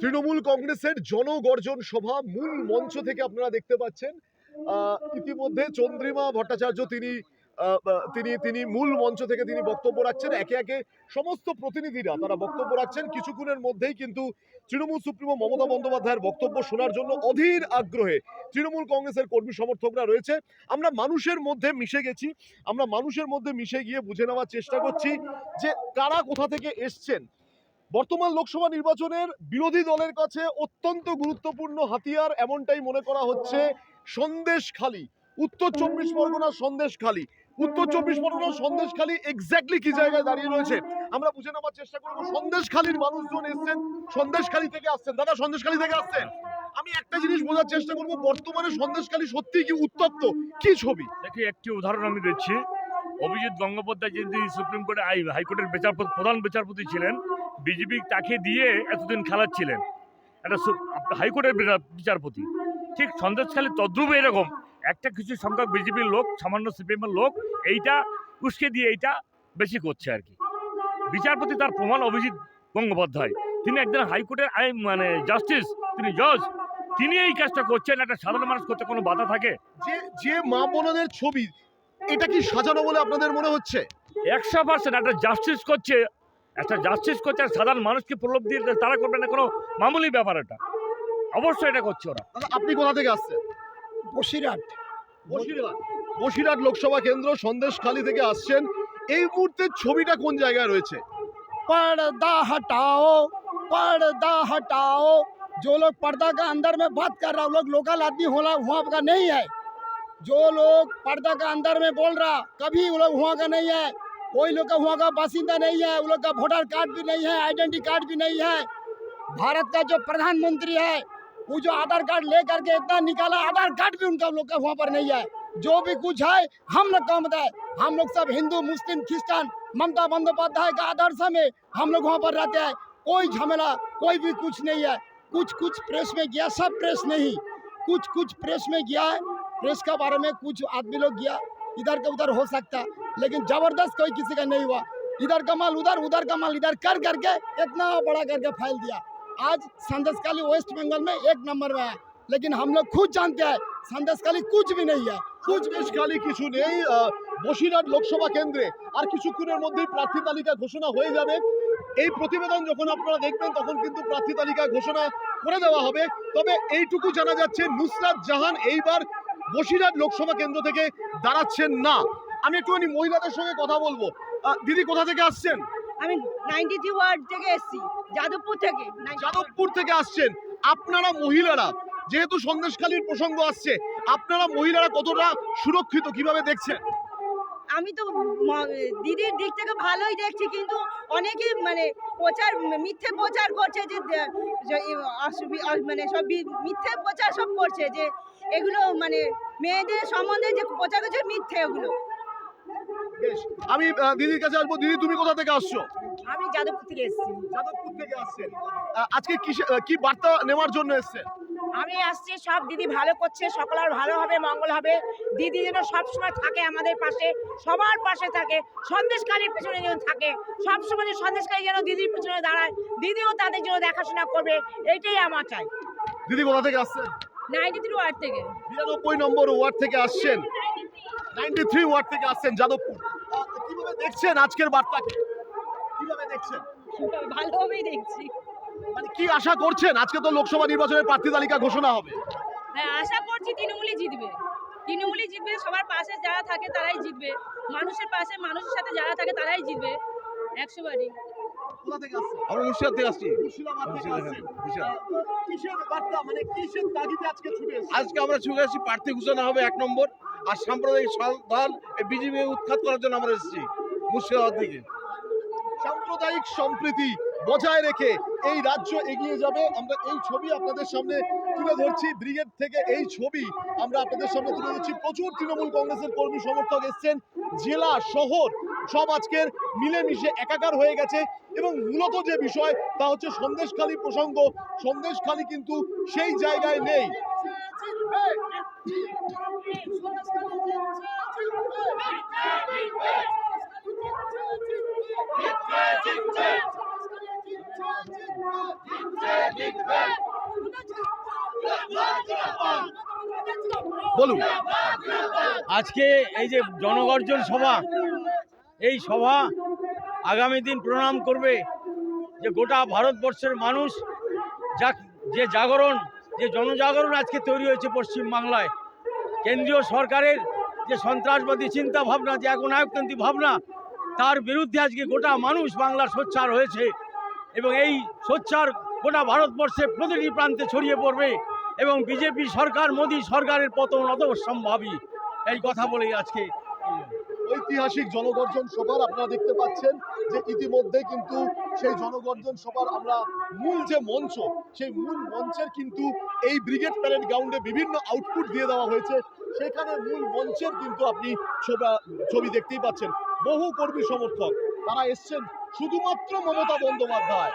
তৃণমূল কংগ্রেসের জনগর্জন সভা মূল মঞ্চ থেকে আপনারা দেখতে পাচ্ছেন। ইতিমধ্যে চন্দ্রিমা ভট্টাচার্য তিনি তিনি তিনি মূল মঞ্চ থেকে তিনি বক্তব্য রাখছেন। একে একে সমস্ত প্রতিনিধিরা তারা বক্তব্য রাখছেন। কিছুক্ষণের মধ্যেই কিন্তু তৃণমূল সুপ্রিমো মমতা বন্দ্যোপাধ্যায়ের বক্তব্য শোনার জন্য অধীর আগ্রহে তৃণমূল কংগ্রেসের কর্মী সমর্থকরা রয়েছে। আমরা মানুষের মধ্যে মিশে গেছি। আমরা মানুষের মধ্যে মিশে গিয়ে বুঝে নেওয়ার চেষ্টা করছি যে কারা কোথা থেকে এসছেন। বর্তমান লোকসভা নির্বাচনের বিরোধী দলের কাছে অত্যন্ত গুরুত্বপূর্ণ হাতিয়ার এমনটাই মনে করা হচ্ছে সন্দেশখালী উত্তর চব্বিশ পরগনার সন্দেশখালী উত্তর চব্বিশ পরগনার সন্দেশখালী এক্স্যাক্টলি কি জায়গায় দাঁড়িয়ে রয়েছে? আমরা বুঝে নেওয়ার চেষ্টা করব সন্দেশখালীর মানুষজন এসছেন সন্দেশখালী থেকে আসছেন। দাদা সন্দেশখালী থেকে আসছেন? আমি একটা জিনিস বোঝার চেষ্টা করব, বর্তমানে সন্দেশখালী সত্যি কি উত্তপ্ত? কি ছবি? দেখি, একটি উদাহরণ আমি দিচ্ছি। অভিজিৎ গঙ্গোপাধ্যায় যিনি সুপ্রিম কোর্টে হাইকোর্টের বিচারপতি প্রধান বিচারপতি ছিলেন বিজেপি তাকে দিয়ে এতদিন খেলাচ্ছিলেন। একটা হাইকোর্টের বিচারপতি। ঠিক সন্দেশখালী তদ্রুপ এরকম একটা কিছু সংখ্যক বিজেপির লোক সামান্য সিপিএমের লোক এইটা উস্কে দিয়ে এইটা বেশি করছে আর কি। বিচারপতি তার প্রমাণ অভিজিৎ গঙ্গোপাধ্যায়। তিনি একজন হাইকোর্টের আইন মানে জাস্টিস তিনি জজ তিনি এই কাজটা করছেন একটা সাধারণ মানুষ করতে কোনো বাধা থাকে? যে যে মা বোনদের ছবি এটা কি সাজানো বলে আপনাদের মনে হচ্ছে? একশো পার্সেন্ট একটা জাস্টিস করছে একটা জাস্টিস করছে আর সাধারণ মানুষকে প্রলোভ দিয়ে তারা করবে না কোনো মামুলি ব্যাপার এটা অবশ্যই এটা করছে ওরা দাদা আপনি কোথা থেকে আসছেন বসিরহাট বসিরহাট বসিরহাট লোকসভা কেন্দ্র সন্দেশখালী থেকে আসছেন এই মুহূর্তে ছবিটা কোন জায়গায় রয়েছে पर्दा हटाओ पर्दा हटाओ जो लोग पर्दा का अंदर में बात कर रहा है वो लोग लोकल आदमी होला वहाँ का नहीं है जो लोग पर्दा का अंदर में बोल रहा कभी वो लोग वहाँ का नहीं है कोई लोग का वहाँ का बासिंदा नहीं है, वो लोग का वोटर कार्ड भी नहीं है आइडेंटिटी कार्ड भी नहीं है। भारत का जो प्रधानमंत्री है, वो जो आधार कार्ड ले करके इतना निकाला, आधार कार्ड भी उनका लोग का वहाँ पर नहीं है। जो भी कुछ है, हम लोग का है हम लोग सब हिंदू, मुस्लिम क्रिश्चियन ममता बंदोपाध्याय का आदर्श में हम लोग वहाँ पर रहते हैं। कोई झमेला, कोई भी कुछ नहीं है। कुछ कुछ प्रेस में गया, सब प्रेस नहीं कुछ कुछ प्रेस में गया है प्रेस के बारे में कुछ आदमी लोग गया। इधर का उधर हो सकता लेकिन जबरदस्त कोई किसी का नहीं हुआ इधर का माल उधर उधर का माल इधर कर करके इतना बड़ा करके फैल दिया आज संदेशकाली वेस्ट बंगाल में एक नंबर में है लेकिन हम लोग खुद जानते हैं संदेशकाली कुछ भी नहीं है कुछ भी সন্দেশখালী কিছু নেই আহ, বসিরহাট লোকসভা কেন্দ্রে আর কিছুক্ষণের মধ্যেই প্রার্থী তালিকা ঘোষণা হয়ে যাবে এই প্রতিবেদন যখন আপনারা দেখবেন তখন কিন্তু প্রার্থী তালিকা ঘোষণা করে দেওয়া হবে তবে এইটুকু জানা যাচ্ছে নুসরাত জাহান এইবার বসিরহাট লোকসভা কেন্দ্র থেকে দাঁড়াচ্ছেন না। আমি একটুখানি মহিলাদের সঙ্গে কথা বলব। দিদি কোথা থেকে আসছেন? আমি নাইনটি থ্রি ওয়ার্ড থেকে এসেছি যাদবপুর থেকে। যাদবপুর থেকে আসছেন। আপনারা মহিলারা যেহেতু সন্দেশখালীর প্রসঙ্গ আসছে আপনারা মহিলারা কতটা সুরক্ষিত কীভাবে দেখছেন? আমি তো দিদির দিক থেকে ভালোই দেখছি কিন্তু অনেকে মানে প্রচার মিথ্যে প্রচার করছে যে মানে সব বি- মিথ্যে প্রচার সব করছে যে এগুলো মানে মেয়েদের সম্বন্ধে যে প্রচার করছে মিথ্যে এগুলো বেশ আমি দিদির কাছে আসব। দিদি তুমি কোথা থেকে আসছো? আমি যাদবপুর থেকে এসেছি। যাদবপুর থেকে আসছেন। আজকে আহ, কি বার্তা নেওয়ার জন্য এসেছেন? আমি আসছি সব দিদি ভালো করছে সকলের ভালো হবে মঙ্গল হবে। দিদি যেন সবসময় থাকে আমাদের পাশে সবার পাশে থাকে সন্দেশকারীর পেছনে যেন থাকে সবসময় সন্দেশকারী যেন দিদির পেছনে দাঁড়ায় দিদিও তাদের জন্য দেখাশোনা করবে এইটাই আমার চাই। দিদি কোথা থেকে আসছেন? নাইনটি থ্রি ওয়ার্ড থেকে। বিরানব্বই নম্বর ওয়ার্ড থেকে আসছেন। নাইনটি থ্রি ওয়ার্ড থেকে আসছেন যাদবপুর। কীভাবে দেখছেন আজকের বার্তাকে? কীভাবে দেখছেন? ভালোভাবেই দেখছি। মানে কি আশা করছেন? আজকে তো লোকসভা নির্বাচনের প্রার্থী তালিকা ঘোষণা হবে। হ্যাঁ আশা করছি তৃণমূলই জিতবে। তৃণমূলই জিতবে সবার পাশে যারা থাকে তারাই জিতবে। মানুষের পাশে মানুষের সাথে যারা থাকে তারাই জিতবে। একশো বারই কোথা থেকে আসছেন? আমরা মুর্শিদাবাদ থেকে আসছি। মুর্শিদাবাদ থেকে মুর্শিদাবাদ, আসছেন। মুর্শিদাবাদ। আহ, কিসের বার্তা? মানে আজকে ছুটে আজকে আমরা আসছি প্রার্থী ঘোষণা হবে এক নম্বর। আর সাম্প্রদায়িক দল বিজেপি উৎখাত করার জন্য আমরা এসেছি মুর্শিদাবাদ থেকে। সাম্প্রদায়িক সম্প্রীতি বজায় রেখে এই রাজ্য এগিয়ে যাবে। আমরা এই ছবি আপনাদের সামনে তুলে ধরছি। ব্রিগেড থেকে এই ছবি আমরা আপনাদের সামনে তুলে ধরছি। প্রচুর তৃণমূল কংগ্রেসের কর্মী সমর্থক এসছেন। জেলা, শহর সব আজকের মিলেমিশে একাকার হয়ে গেছে এবং মূলত যে বিষয় তা হচ্ছে সন্দেশখালী প্রসঙ্গ। সন্দেশখালী কিন্তু সেই জায়গায় নেই। বলুন। আজকে এই যে জনগর্জন সভা, এই সভা আগামী দিন প্রণাম করবে যে গোটা ভারতবর্ষের মানুষ, যা যে জাগরণ, যে জনজাগরণ আজকে তৈরি হয়েছে পশ্চিম বাংলায় কেন্দ্রীয় সরকারের যে সন্ত্রাসবাদী চিন্তা ভাবনা যে একনায়কতান্ত্রিক ভাবনা, তার বিরুদ্ধে আজকে গোটা মানুষ বাংলা সোচ্চার হয়েছে। এবং এই সোচ্চার গোটা ভারতবর্ষে প্রতিটি প্রান্তে ছড়িয়ে পড়বে এবং বিজেপি সরকার, মোদী সরকারের পতন অবশ্যম্ভাবী এই কথা বলেই আজকে ঐতিহাসিক জনগর্জন সভার আপনারা দেখতে পাচ্ছেন যে ইতিমধ্যে কিন্তু সেই জনগর্জন সভার আমরা মূল যে মঞ্চ, সেই মূল মঞ্চের কিন্তু এই ব্রিগেড প্যারেড গ্রাউন্ডে বিভিন্ন আউটপুট দিয়ে দেওয়া হয়েছে। সেখানে মূল মঞ্চের কিন্তু আপনি ছবি দেখতেই পাচ্ছেন। বহু কর্মী সমর্থক, তারা এসছেন শুধুমাত্র মমতা বন্দ্যোপাধ্যায়।